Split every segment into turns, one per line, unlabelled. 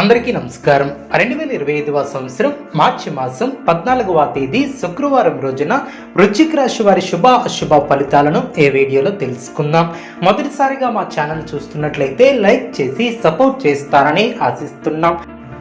అందరికీ నమస్కారం. రెండు వేల ఇరవై ఐదవ సంవత్సరం మార్చి మాసం పద్నాలుగవ తేదీ శుక్రవారం రోజున వృశ్చిక రాశి వారి శుభ అశుభ ఫలితాలను ఏ వీడియోలో తెలుసుకుందాం. మొదటిసారిగా మా ఛానల్ చూస్తున్నట్లయితే లైక్ చేసి సపోర్ట్ చేస్తారని ఆశిస్తున్నాం.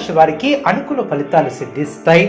రాశి వారికి అనుకూల ఫలితాలు సిద్ధిస్తాయి.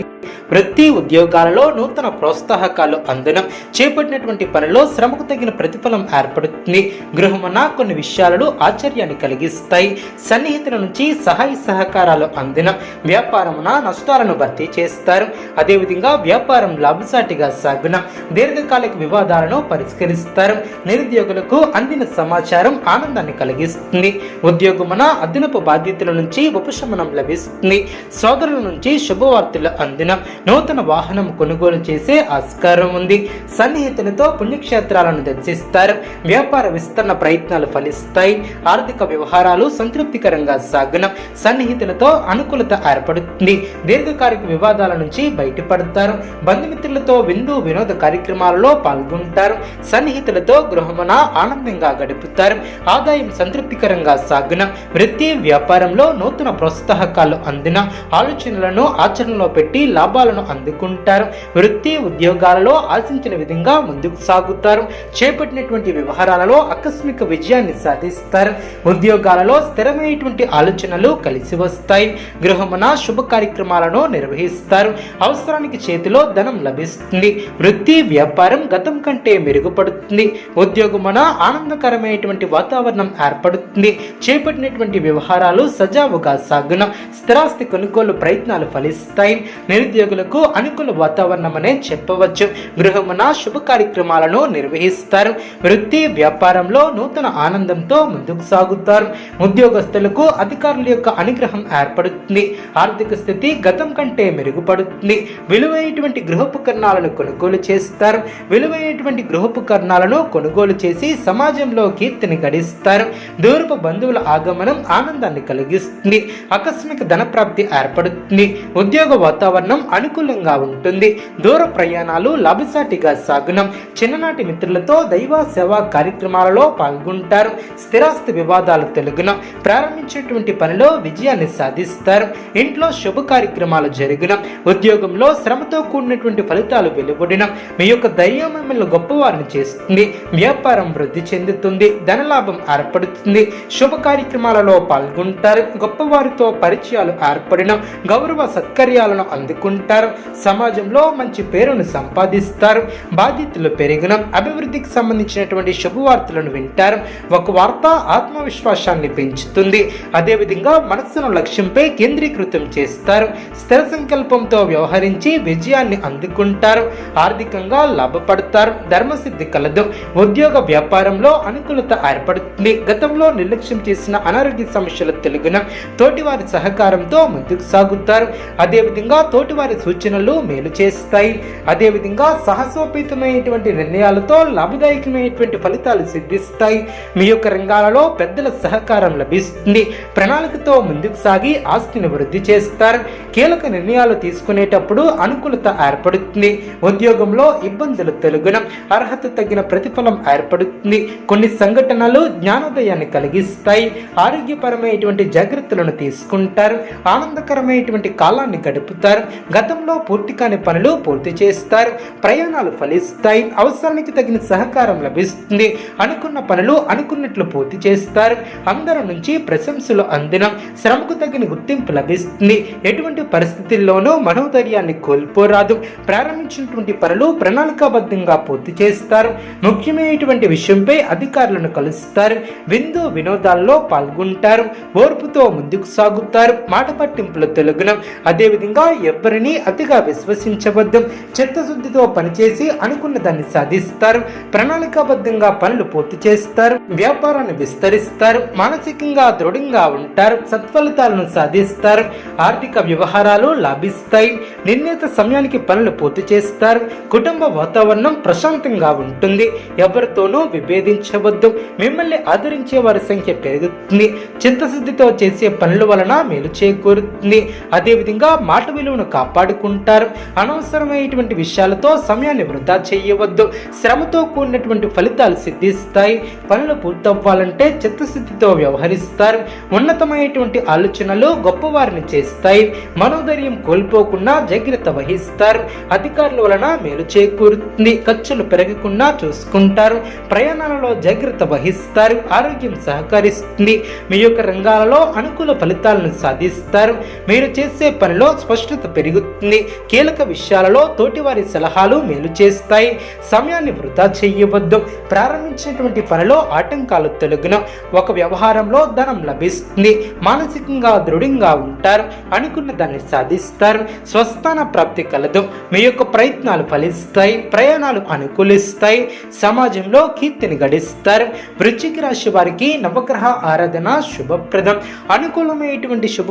వృత్తి ఉద్యోగాలలో నూతన ప్రోత్సాహకాలు అందడం చేపట్టినటువంటి పనిలో శ్రమకు తగిన ప్రతిఫలం ఏర్పడుతుంది. గృహమున కొన్ని విషయాలను ఆశ్చర్యాన్ని కలిగిస్తాయి. సన్నిహితుల నుంచి సహాయ సహకారాలు అందిన. వ్యాపారమున నష్టాలను భర్తీ చేస్తారు. అదేవిధంగా వ్యాపారం లాభసాటిగా సాగున. దీర్ఘకాలిక వివాదాలను పరిష్కరిస్తారు. నిరుద్యోగులకు అందిన సమాచారం ఆనందాన్ని కలిగిస్తుంది. ఉద్యోగమున అదనపు బాధ్యతల నుంచి ఉపశమనం లభిస్తుంది. సోదరుల నుంచి శుభవార్తలు అందిన నూతన వాహనం కొనుగోలు చేసే ఆస్కారం ఉంది. సన్నిహితులతో పుణ్యక్షేత్రాలను దర్శిస్తారు. వ్యాపార విస్తరణ ప్రయత్నాలు ఫలిస్తాయి. ఆర్థిక వ్యవహారాలు సంతృప్తికరంగా సాగున. సన్నిహితులతో అనుకూలత ఏర్పడుతుంది. దీర్ఘకాలిక వివాదాల నుంచి బయటపడతారు. బంధుమిత్రులతో విందు వినోద కార్యక్రమాలలో పాల్గొంటారు. సన్నిహితులతో గృహమున ఆనందంగా గడుపుతారు. ఆదాయం సంతృప్తికరంగా సాగున. వృత్తి వ్యాపారంలో నూతన ప్రోత్సాహకాలు అందిన ఆలోచనలను ఆచరణలో పెట్టి లాభాలను అందుకుంటారు. వృత్తి ఉద్యోగాలలో ఆశించిన విధంగా ముందుకు సాగుతారు. చేపట్టినటువంటి వ్యవహారాలలో ఆకస్మిక విజయాన్ని సాధిస్తారు. ఉద్యోగాలలో స్థిరమైనటువంటి ఆలోచనలు కలిసి వస్తాయి. గృహమున శుభ కార్యక్రమాలను నిర్వహిస్తారు. అవసరానికి చేతిలో ధనం లభిస్తుంది. వృత్తి వ్యాపారం గతం కంటే మెరుగుపడుతుంది. ఉద్యోగమున ఆనందకరమైనటువంటి వాతావరణం ఏర్పడుతుంది. చేపట్టినటువంటి వ్యవహారాలు సజావుగా సాగున. స్థిరాస్తి కొనుగోలు ప్రయత్నాలు ఫలిస్తాయి. నిరుద్యోగులకు అనుకూల వాతావరణం అనే చెప్పవచ్చు. గృహమున శుభ కార్యక్రమాలను నిర్వహిస్తారు. వృత్తి వ్యాపారంలో నూతన ఆనందంతో ముందుకు సాగుతారు. ఉద్యోగస్తులకు అధికారుల యొక్క అనుగ్రహం ఏర్పడుతుంది. ఆర్థిక స్థితి గతం కంటే మెరుగుపడుతుంది. విలువైనటువంటి గృహోపకరణాలను కొనుగోలు చేస్తారు. విలువైనటువంటి గృహోపకరణాలను కొనుగోలు చేసి సమాజంలో కీర్తిని గడిస్తారు. దూరపు బంధువుల ఆగమనం ఆనందాన్ని కలిగిస్తుంది. ఆకస్మిక ధనప్రాప్తి ఏర్పడుతుంది. ఉద్యోగ వాతావరణం అనుకూలంగా ఉంటుంది. దూర ప్రయాణాలు లాభసాటిగా సాగునం. చిన్ననాటి మిత్రులతో దైవ సేవా కార్యక్రమాలలో పాల్గొంటారు. స్థిరాస్తి వివాదాలు తెలుగున. ప్రారంభించేటువంటి పనిలో విజయాన్ని సాధిస్తారు. ఇంట్లో శుభ కార్యక్రమాలు జరిగిన. ఉద్యోగంలో శ్రమతో కూడినటువంటి ఫలితాలు వెలువడిన. మీ యొక్క ధైర్యం మిమ్మల్ని గొప్పవారిని చేస్తుంది. వ్యాపారం వృద్ధి చెందుతుంది. ధనలాభం ఏర్పడుతుంది. శుభ కార్యక్రమాలలో పాల్గొంటారు. గొప్పవారితో పరిచయాలు ఏర్పడిన గౌరవ సత్కర్యాలను అందుకుంటారు. సమాజంలో మంచి పేరును సంపాదిస్తారు. బాధ్యతలు పెరిగిన అభివృద్ధికి సంబంధించినటువంటి శుభవార్తలను వింటారు. ఒక వార్త ఆత్మవిశ్వాసాన్ని పెంచుతుంది. అదేవిధంగా మనస్సును లక్ష్యంపై కేంద్రీకృతం చేస్తారు. స్థిర సంకల్పంతో వ్యవహరించి విజయాన్ని అందుకుంటారు. ఆర్థికంగా లాభపడతారు. ధర్మసిద్ధి కలదు. ఉద్యోగ వ్యాపారంలో అనుకూలత ఏర్పడుతుంది. గతంలో నిర్లక్ష్యం చేసిన అనారోగ్య సమస్యలు తెలుగున తోటివారి సహకారం సహకారంతో ముందుకు సాగుతారు. అదేవిధంగా తోటివారి సూచనలు మేలు చేస్తాయి. అదేవిధంగా సాహసోపేతమైనటువంటి నిర్ణయాలతో లాభదాయకమైనటువంటి ఫలితాలు సిద్ధిస్తాయి. మీ యొక్క రంగాలలో పెద్దల సహకారం లభిస్తుంది. ప్రణాళికతో ముందుకు సాగి ఆస్తిని వృద్ధి చేస్తారు. కీలక నిర్ణయాలు తీసుకునేటప్పుడు అనుకూలత ఏర్పడుతుంది. ఉద్యోగంలో ఇబ్బందులు తొలగిన. అర్హత తగిన ప్రతిఫలం ఏర్పడుతుంది. కొన్ని సంఘటనలు జ్ఞానోదయాన్ని కలిగిస్తాయి. ఆరోగ్యపరమైనటువంటి జాగ్రత్తలను తీసుకుంటారు. ఆనందకరమైనటువంటి కాలాన్ని గడుపుతారు. గతంలో పూర్తి కాని పనులు పూర్తి చేస్తారు. ప్రయాణాలు ఫలిస్తాయి. అవసరానికి తగిన సహకారం లభిస్తుంది. అనుకున్న పనులు అనుకున్నట్లు పూర్తి చేస్తారు. అందరి నుంచి ప్రశంసలు అందిన. శ్రమకు తగిన గుర్తింపు లభిస్తుంది. ఎటువంటి పరిస్థితుల్లోనూ మనోధైర్యాన్ని కోల్పోరాదు. ప్రారంభించినటువంటి పనులు ప్రణాళికాబద్ధంగా పూర్తి చేస్తారు. ముఖ్యమైనటువంటి విషయంపై అధికారులను కలుస్తారు. విందు వినోదాల్లో పాల్గొంటారు. ఓర్పుతో ముందుకు సాగుతారు. మాట పట్టింపులు తొలగును. అదేవిధంగా ఎవరిని అతిగా విశ్వసించవద్దు. చిత్తశుద్ధితో పనిచేసి అనుకున్న దాన్ని సాధిస్తారు. ప్రణాళికాబద్ధంగా పనులు పూర్తి చేస్తారు. వ్యాపారాన్ని విస్తరిస్తారు. మానసికంగా దృఢంగా ఉంటారు. సత్ఫలితాలను సాధిస్తారు. ఆర్థిక వ్యవహారాలు లాభిస్తాయి. నిర్ణీత సమయానికి పనులు పూర్తి చేస్తారు. కుటుంబ వాతావరణం ప్రశాంతంగా ఉంటుంది. ఎవరితోనూ విభేదించవద్దు. మిమ్మల్ని ఆదరించే వారి సంఖ్య పెరుగుతుంది. చిత్తశుద్ధితో చేసే పనుల వలన మేలు చేకూరుతుంది అదేవిధంగా మాట విలువను కాపాడుకుంటారు. అనవసరమైనటువంటి విషయాలతో సమయాన్ని వృధా చేయవద్దు. శ్రమతో కూడినటువంటి ఫలితాలు సిద్ధిస్తాయి. పనులు పూర్తవ్వాలంటే చిత్తశుద్ధితో వ్యవహరిస్తారు. ఉన్నతమైనటువంటి ఆలోచనలు గొప్పవారిని చేస్తాయి. మనోధైర్యం కోల్పోకుండా జాగ్రత్త వహిస్తారు. అధికారుల వలన మేలు చేకూరుతుంది. ఖర్చులు పెరగకుండా చూసుకుంటారు. ప్రయాణాలలో జాగ్రత్త వహిస్తారు. ఆరోగ్యం సహకరిస్తుంది. మీ యొక్క రంగాలలో అనుకూల ఫలితాలను సాధిస్తారు. మీరు చేసే పనిలో స్పష్టత పెరుగుతుంది. కీలక విషయాలలో తోటివారి సలహాలు మేలు చేస్తాయి. సమయాన్ని వృధా చేయవద్దు. ప్రారంభించినటువంటి పనిలో ఆటంకాలు తొలగిన. ఒక వ్యవహారంలో ధనం లభిస్తుంది. మానసికంగా దృఢంగా ఉంటారు. అనుకున్న దాన్ని సాధిస్తారు. స్వస్థాన ప్రాప్తి కలదు. మీ యొక్క ప్రయత్నాలు ఫలిస్తాయి. ప్రయాణాలు అనుకూలిస్తాయి. సమాజంలో కీర్తిని గడిస్తారు. వృశ్చిక రాశి వారికి నవగ్రహ ఆరాధన శుభప్రదం. అనుకూలమైనటువంటి శుభ